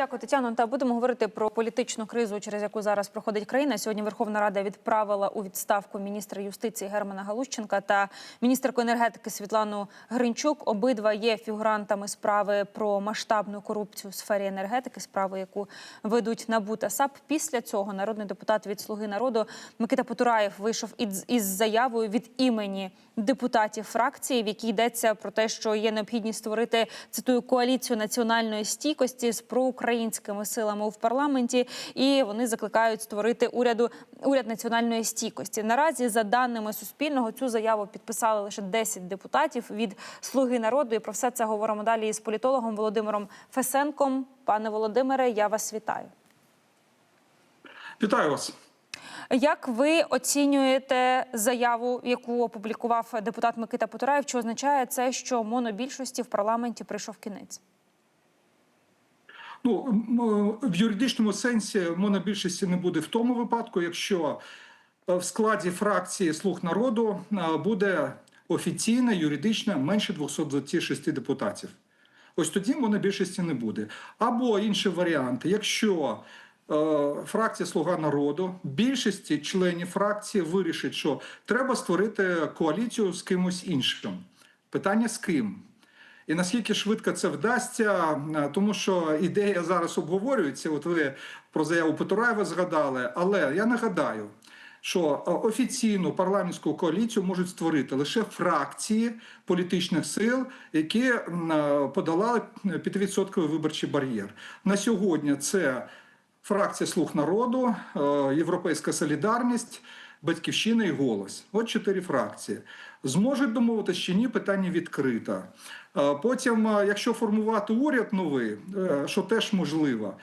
Дякую, Тетяно. Та будемо говорити про політичну кризу, через яку зараз проходить країна. Сьогодні Верховна Рада відправила у відставку міністра юстиції Германа Галущенка та міністерку енергетики Світлану Гринчук. Обидва є фігурантами справи про масштабну корупцію в сфері енергетики, справи, яку ведуть НАБУ та САП. Після цього народний депутат від Слуги народу Микита Потураєв вийшов із, із заявою від імені депутатів фракції, в якій йдеться про те, що є необхідність створити цитую коаліцію національної стійкості з проукраїнськими силами в парламенті, і вони закликають створити уряду уряд національної стійкості. Наразі, за даними Суспільного, цю заяву підписали лише 10 депутатів від Слуги народу. І про все це говоримо далі із політологом Володимиром Фесенком. Пане Володимире, я вас вітаю. Вітаю вас. Як ви оцінюєте заяву, яку опублікував депутат Микита Потураєв? Що означає це, що монобільшості в парламенті прийшов кінець? Ну в юридичному сенсі монобільшості не буде в тому випадку, якщо е, в складі фракції Слуг народу е, буде офіційно, юридично менше 226 депутатів. Ось тоді монобільшості не буде. Або інші варіанти, якщо е, фракція Слуга народу, більшості членів фракції вирішить, що треба створити коаліцію з кимось іншим. Питання з ким? І наскільки швидко це вдасться, е, тому що ідея зараз обговорюється. От ви про заяву Петураєва згадали, але я нагадаю, що е, офіційну парламентську коаліцію можуть створити лише фракції політичних сил, які е, подолали 5% виборчий бар'єр. На сьогодні це фракція Слуг народу, Європейська солідарність. Батьківщина і голос. От чотири фракції. Зможуть домовитися чи ні, питання відкрите. Е, Потім, е, якщо формувати уряд новий, е, що теж можливо,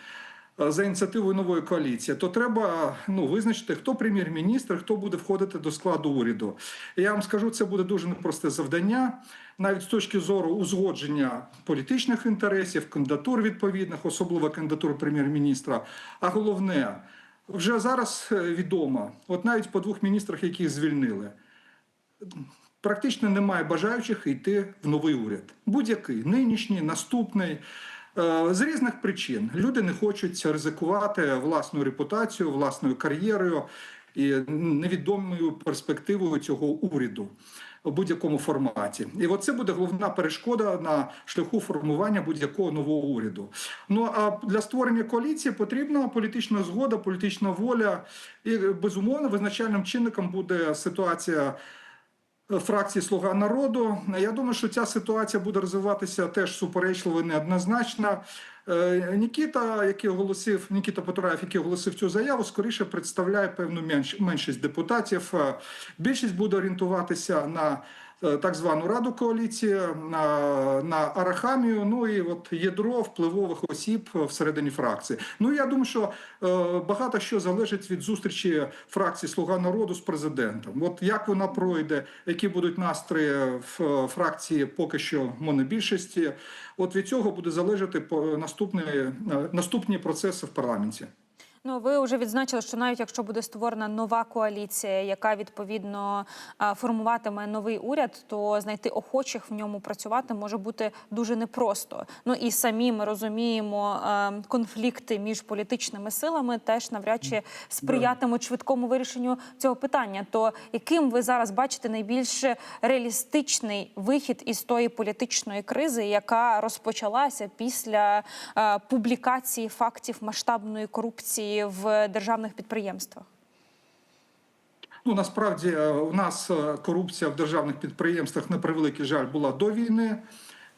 за ініціативою нової коаліції, то треба ну, визначити, хто прем'єр-міністр, хто буде входити до складу уряду. Я вам скажу, це буде дуже непросте завдання, навіть з точки зору узгодження політичних інтересів, кандидатур відповідних, особливо кандидатури прем'єр-міністра. А головне, вже зараз е, відомо, от навіть по двох міністрах, яких звільнили, практично немає бажаючих йти в новий уряд. Будь-який нинішній, наступний. Е, З різних причин люди не хочуть ризикувати власною репутацією, власною кар'єрою і невідомою перспективою цього уряду у будь-якому форматі. І от це буде головна перешкода на шляху формування будь-якого нового уряду. Ну а для створення коаліції потрібна політична згода, політична воля, і безумовно визначальним чинником буде ситуація. Фракції Слуга народу. Я думаю, що ця ситуація буде розвиватися теж суперечливо і неоднозначно. Е, Нікіта, який оголосив Нікіта Потураєв, який оголосив цю заяву, скоріше представляє певну менш- меншість депутатів. Е, Більшість буде орієнтуватися на так звану раду коаліції, на, на арахамію, ну і от ядро впливових осіб всередині фракції. Ну я думаю, що е, багато що залежить від зустрічі фракції Слуга народу з президентом. От як вона пройде, які будуть настрої в е, фракції поки що монобільшості. От від цього буде залежати по- наступні, е, наступні процеси в парламенті. Ну, ви вже відзначили, що навіть якщо буде створена нова коаліція, яка відповідно формуватиме новий уряд, то знайти охочих в ньому працювати може бути дуже непросто. Ну і самі ми розуміємо, конфлікти між політичними силами теж навряд чи сприятимуть швидкому вирішенню цього питання. То яким ви зараз бачите найбільш реалістичний вихід із тої політичної кризи, яка розпочалася після публікації фактів масштабної корупції в державних підприємствах? Ну насправді е, у нас е, корупція в державних підприємствах на превеликий жаль була до війни.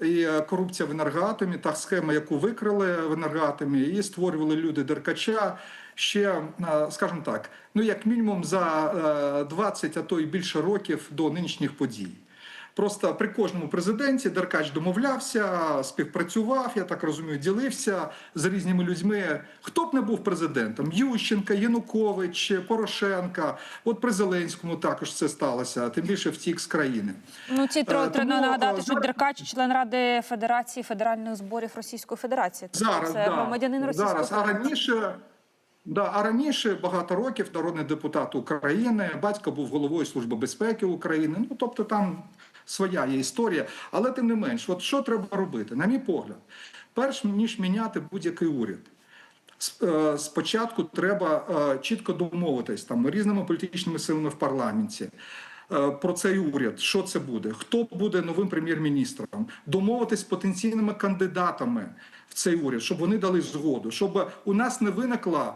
І е, корупція в енергоатомі, та схема, яку викрили в енергоатомі, її створювали люди Деркача ще, е, скажімо так, ну як мінімум за е, 20, а то й більше років до нинішніх подій. Просто при кожному президенті Деркач домовлявся, співпрацював, я так розумію, ділився з різними людьми. Хто б не був президентом: Ющенка, Янукович, Порошенка. От при Зеленському також це сталося, тим більше втік з країни. Ну ці Е, треба нагадати, е, що Деркач член ради Федерації федеральних зборів Російської Федерації. Тобто Зараз це да, громадянин Російської зараз. А раніше Да, а раніше багато років народний депутат України, батько був головою Служби безпеки України. Ну тобто там своя є історія. Але тим не менш, от що треба робити? На мій погляд, перш ніж міняти будь-який уряд. Е, Спочатку треба е, чітко домовитись там різними політичними силами в парламенті е, про цей уряд. Що це буде? Хто буде новим прем'єр-міністром? Домовитись з потенційними кандидатами в цей уряд, щоб вони дали згоду, щоб у нас не виникла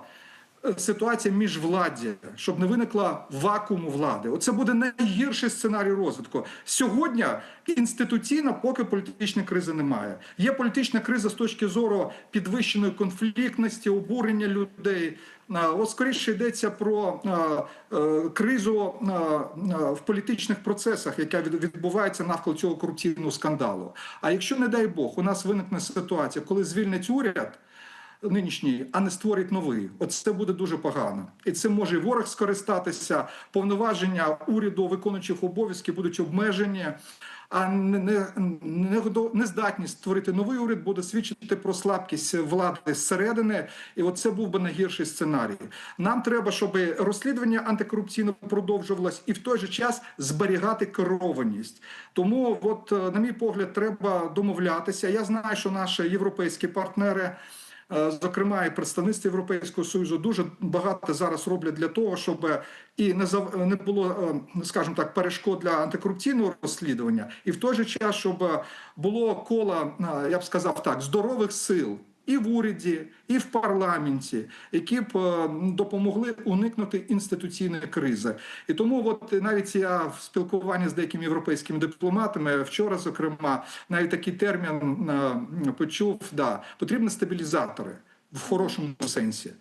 ситуація міжвладдя, щоб не виникла вакууму влади. Оце буде найгірший сценарій розвитку. Сьогодні інституційно, поки політичної кризи немає. Є політична криза з точки зору підвищеної конфліктності, обурення людей. От скоріше йдеться про е, кризу в політичних процесах, яка відбувається навколо цього корупційного скандалу. А якщо, не дай Бог, у нас виникне ситуація, коли звільнять уряд нинішній, а не створить новий. От це буде дуже погано. І цим може ворог скористатися. Повноваження уряду виконуючих обов'язків будуть обмежені. А не, нездатність створити новий уряд буде свідчити про слабкість влади зсередини, і от це був би найгірший сценарій. Нам треба, щоб розслідування антикорупційне продовжувалось, і в той же час зберігати керованість. Тому, от, на мій погляд, треба домовлятися. Я знаю, що наші європейські партнери. Е, Зокрема, і представництво Європейського союзу дуже багато зараз роблять для того, щоб і не зав- не було, е, скажімо так, перешкод для антикорупційного розслідування, і в той же час, щоб було коло, е, я б сказав так, здорових сил. І в уряді, і в парламенті, які б е, допомогли уникнути інституційної кризи, і тому, от навіть я в спілкуванні з деякими європейськими дипломатами вчора, зокрема, навіть такий термін е, почув: да, потрібні стабілізатори в хорошому сенсі.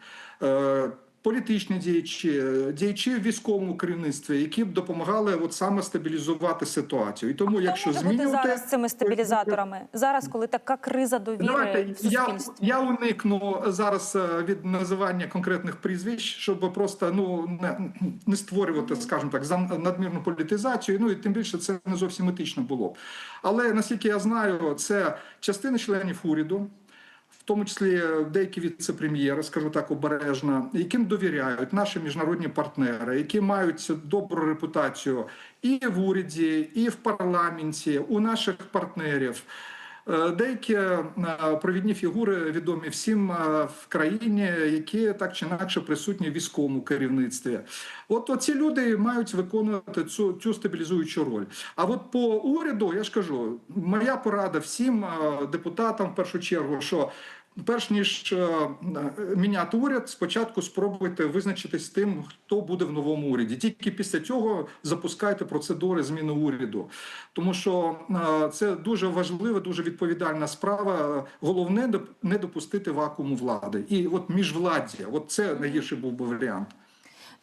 Політичні діячі, діячі в військовому керівництві, які б допомагали от саме стабілізувати ситуацію. І тому, Хто якщо змінювати зараз цими стабілізаторами? Зараз, коли така криза довіри Давайте в я, суспільстві. я уникну зараз е, від називання конкретних прізвищ, щоб просто ну не, не створювати, скажімо так, зам- надмірну політизацію. Ну і тим більше це не зовсім етично було. б. Але наскільки я знаю, це частина членів уряду. В тому числі деякі віце-прем'єри, скажу так обережно, яким довіряють наші міжнародні партнери, які мають добру репутацію і в уряді, і в парламенті, у наших партнерів. Е, Деякі е, провідні фігури відомі всім е, в країні, які так чи інакше присутні в військовому керівництві. От ці люди мають виконувати цю, цю стабілізуючу роль. А от по уряду я ж кажу, моя порада всім депутатам в першу чергу, що перш ніж е, міняти уряд, спочатку спробуйте визначитись з тим, хто буде в новому уряді. Тільки після цього запускайте процедури зміни уряду, тому що е, це дуже важлива, дуже відповідальна справа. Головне не допустити вакууму влади. І от міжвладдя, от це найгірший був би варіант.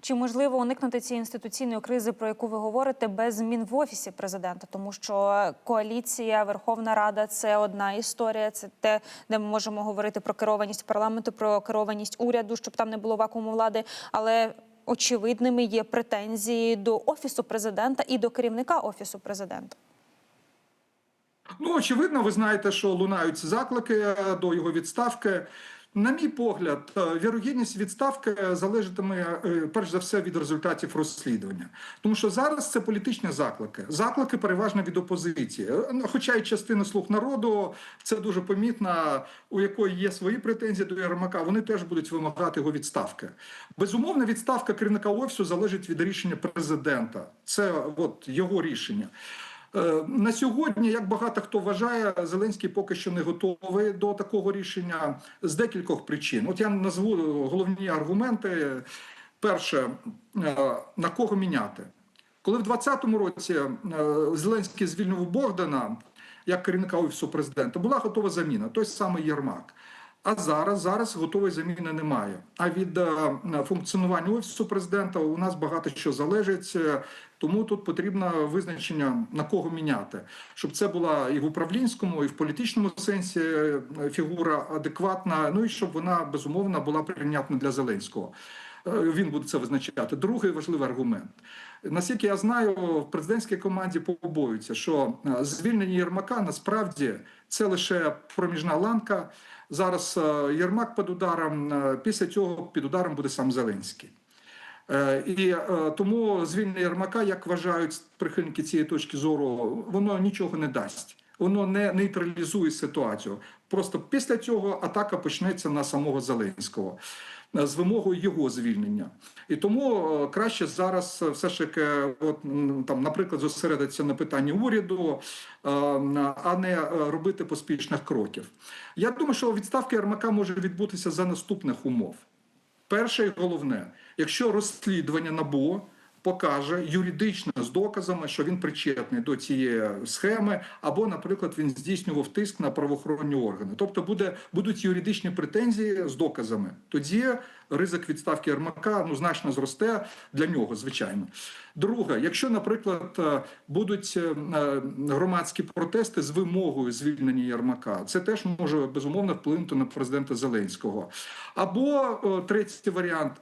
Чи можливо уникнути цієї інституційної кризи, про яку ви говорите, без змін в офісі президента? Тому що коаліція, Верховна Рада це одна історія. Це те, де ми можемо говорити про керованість парламенту, про керованість уряду, щоб там не було вакууму влади. Але очевидними є претензії до офісу президента і до керівника офісу президента. Ну, очевидно, ви знаєте, що лунають заклики е, до його відставки. На мій погляд, е, вірогідність відставки залежатиме е, перш за все від результатів розслідування, тому що зараз це політичні заклики. Заклики переважно від опозиції. Е, ну, Хоча й частина слуг народу це дуже помітно, у якої є свої претензії до Єрмака. Вони теж будуть вимагати його відставки. Безумовно, відставка керівника офісу залежить від рішення президента. Це от його рішення. Е, На сьогодні, як багато хто вважає, Зеленський поки що не готовий до такого рішення з декількох причин. От я назву головні аргументи. Перше, е, на кого міняти? Коли в 2020 році е, Зеленський звільнив Богдана як керівника офісу президента, була готова заміна, той самий Єрмак. А зараз зараз готової заміни немає. А від е, функціонування офісу президента у нас багато що залежить. е, Тому тут потрібно визначення на кого міняти, щоб це була і в управлінському, і в політичному сенсі е, фігура адекватна. Ну і щоб вона безумовно була прийнятна для Зеленського. Він буде це визначати. Другий важливий аргумент. Наскільки я знаю, в президентській команді побоюються, що е, звільнення Єрмака насправді це лише проміжна ланка. Зараз е, Єрмак під ударом, е, після цього під ударом буде сам Зеленський. І тому звільнення Єрмака, як вважають прихильники цієї точки зору, воно нічого не дасть. Воно не нейтралізує ситуацію. Просто після цього атака почнеться на самого Зеленського з вимогою його звільнення. І тому е, краще зараз е, все ж таки, от там, наприклад, зосередитися на питанні уряду, е, а не е, робити поспішних кроків. Я думаю, що відставка Ярмака може відбутися за наступних умов. Перше і головне, якщо розслідування НАБУ покаже юридично з доказами, що він причетний до цієї схеми, або, наприклад, він здійснював тиск на правоохоронні органи, тобто буде будуть юридичні претензії з доказами. Тоді ризик відставки Єрмака ну значно зросте для нього, звичайно. Друге, якщо, наприклад, е, будуть е, е, громадські протести з вимогою звільнення Єрмака, це теж може безумовно вплинути на президента Зеленського. Або третій варіант.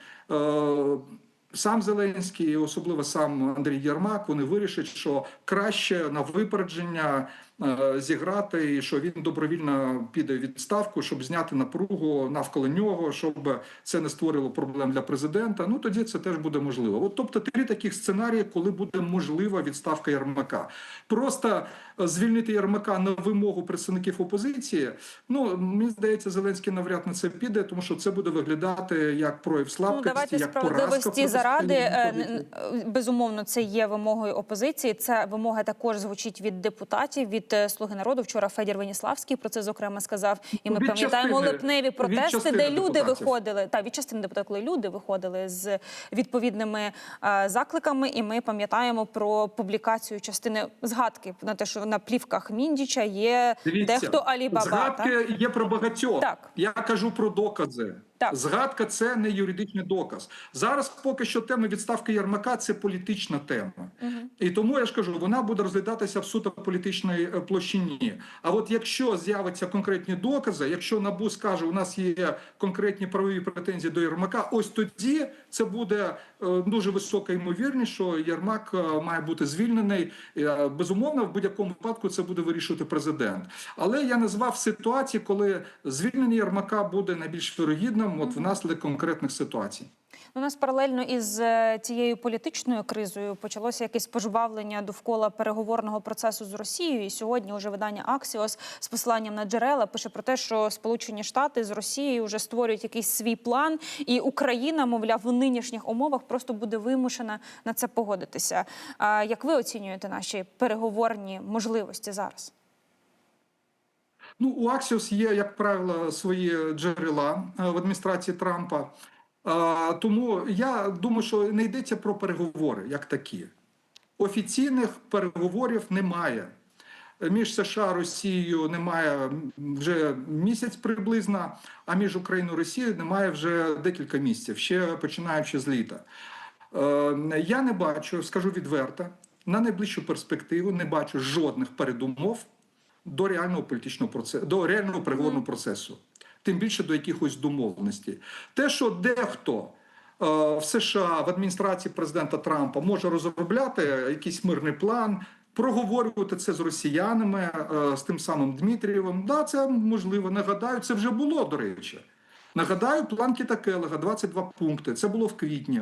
Сам Зеленський, і особливо сам Андрій Єрмак, вони вирішать, що краще на випередження е, зіграти, і що він добровільно піде в відставку, щоб зняти напругу навколо нього, щоб це не створило проблем для президента. Ну тоді це теж буде можливо. От тобто три таких сценарії, коли буде можлива відставка Єрмака. Просто е, звільнити Єрмака на вимогу представників опозиції. Ну мені здається, Зеленський навряд на це піде, тому що це буде виглядати як прояв Ну, слабкості, давайте як поразка заради е, безумовно це є вимогою опозиції. Це вимога також звучить від депутатів від е, Слуги народу. Вчора Федір Веніславський про це зокрема сказав. І ми пам'ятаємо липневі протести, де люди депутатів. виходили та від частини депутатів, коли люди виходили з відповідними е, закликами. І ми пам'ятаємо про публікацію частини згадки на те, що на плівках Міндіча є Дивіться, дехто Алібаба. Згадки є про багатьох. Так. Я кажу про докази. Так. Згадка це не юридичний доказ. Зараз поки що тема відставки Єрмака це політична тема. І тому я ж кажу, вона буде розглядатися в суто політичній е, площині. А от якщо з'являться конкретні докази, якщо НАБУ скаже, у нас є конкретні правові претензії до Єрмака, ось тоді це буде е, дуже висока ймовірність, що Єрмак е, має бути звільнений. Безумовно, в будь-якому випадку це буде вирішувати президент. Але я назвав ситуації, коли звільнення Єрмака буде найбільш вірогідним от внаслідок конкретних ситуацій. У нас паралельно із е, цією політичною кризою почалося якесь пожвавлення довкола переговорного процесу з Росією. І сьогодні уже видання Аксіос з посиланням на джерела пише про те, що Сполучені Штати з Росією вже створюють якийсь свій план, і Україна, мовляв, в нинішніх умовах просто буде вимушена на це погодитися. А як ви оцінюєте наші переговорні можливості зараз? Ну, у Axios є, як правило, свої джерела е, в адміністрації Трампа. Тому я думаю, що не йдеться про переговори як такі. Офіційних переговорів немає. Між США і Росією немає вже місяць приблизно, а між Україною і Росією немає вже декілька місяців, ще починаючи з літа. Е, Я не бачу, скажу відверто, на найближчу перспективу не бачу жодних передумов до реального політичного процесу, до реального переговорного процесу, тим більше до якихось домовленостей. Те, що дехто е, в США в адміністрації президента Трампа може розробляти якийсь мирний план. Проговорювати це з росіянами, е, з тим самим Дмитрієвим. Да, це можливо. Нагадаю, це вже було, до речі. Нагадаю, план Кітакелега, 22 пункти. Це було в квітні.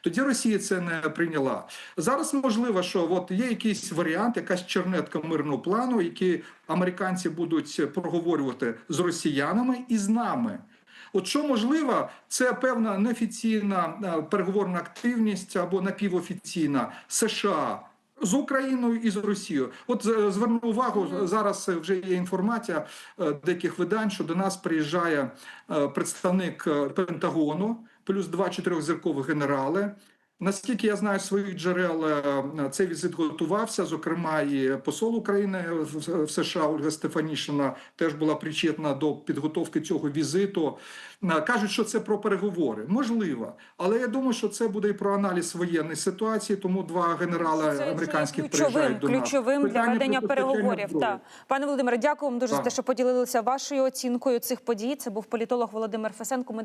Тоді Росія це не прийняла. Зараз можливо, що от є якийсь варіант, якась чернетка мирного плану, який американці будуть проговорювати з росіянами і з нами. От що можливо, це певна неофіційна е, переговорна активність або напівофіційна США. З Україною і з Росією, от е, зверну увагу зараз. е, Вже є інформація е, деяких видань, що до нас приїжджає представник Пентагону, плюс два чотирьохзіркових генерали. Наскільки я знаю своїх джерел, е, цей візит готувався. Зокрема, і посол України в США Ольга Стефанішина теж була причетна до підготовки цього візиту. Е, Кажуть, що це про переговори. Можливо, але я думаю, що це буде і про аналіз воєнної ситуації. Тому два генерали Це американських ключовим, приїжджають до нас. ключовим для ведення переговорів. Так. Пане Володимире, дякую вам дуже за те, що поділилися вашою оцінкою цих подій. Це був політолог Володимир Фесенко. Ми